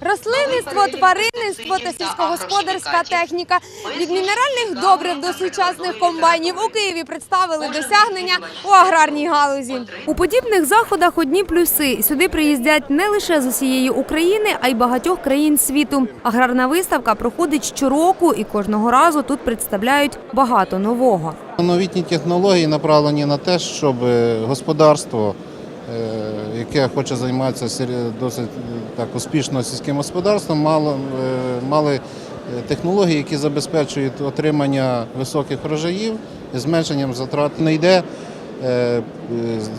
рослинництво, тваринництво та сільськогосподарська техніка. Від мінеральних добрив до сучасних комбайнів у Києві представили досягнення у аграрній галузі. У подібних заходах одні плюси. Сюди приїздять не лише з усієї України, а й багатьох країн світу. Аграрна виставка проходить щороку, і кожного разу тут представляють багато нового. Новітні технології направлені на те, щоб е, господарство, яке хоче займатися досить е, так успішно сільським господарством, е, мали е, технології, які забезпечують отримання високих врожаїв і зменшенням затрат. Не йде е, е,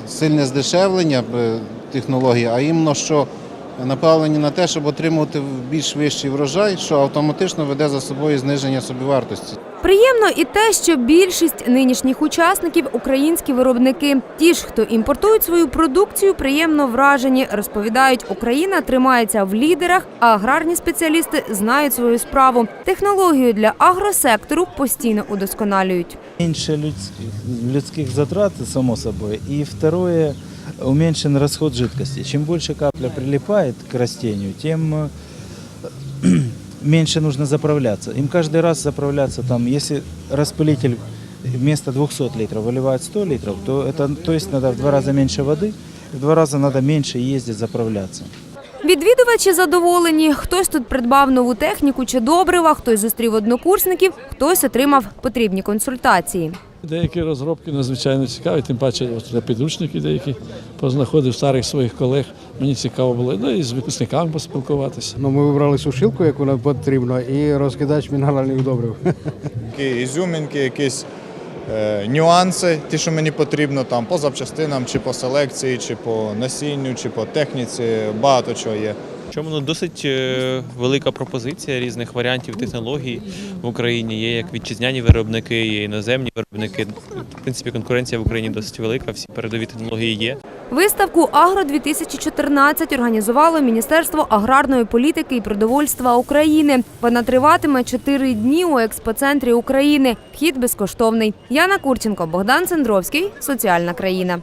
сильне здешевлення е, технологій, а іменно що направлені на те, щоб отримувати більш вищий врожай, що автоматично веде за собою зниження собівартості. Приємно і те, що більшість нинішніх учасників українські виробники. Ті ж, хто імпортують свою продукцію, приємно вражені. Розповідають, Україна тримається в лідерах, а аграрні спеціалісти знають свою справу. Технологію для агросектору постійно удосконалюють. Меньше людских, людских затрат, само собой. И второе, уменьшен расход жидкости. Чем больше капля прилипает к растению, тем э, меньше нужно заправляться. Им каждый раз заправляться там, если распылитель вместо 200 литров выливает 100 литров, то это, то есть надо в два раза меньше воды, в два раза надо меньше ездить заправляться. Відвідувачі задоволені. Хтось тут придбав нову техніку чи добрива, хтось зустрів однокурсників, хтось отримав потрібні консультації. Деякі розробки надзвичайно цікаві, тим паче я підручники деякі познаходив старих своїх колег. Мені цікаво було, ну і з випускниками поспілкуватися. Ну, ми вибрали сушилку, яку нам потрібно, і розкидач мінеральних добрив. Ізюмінки, якісь нюанси, ті, що мені потрібно там по запчастинам, чи по селекції, чи по насінню, чи по техніці, багато чого є. Чому ну, досить е, велика пропозиція різних варіантів технологій в Україні. Є як вітчизняні виробники, є іноземні виробники. В принципі, конкуренція в Україні досить велика, всі передові технології є. Виставку Агро 2014 організувало Міністерство аграрної політики і продовольства України. Вона триватиме чотири дні у експоцентрі України. Вхід безкоштовний. Яна Курченко, Богдан Цендровський. Соціальна країна.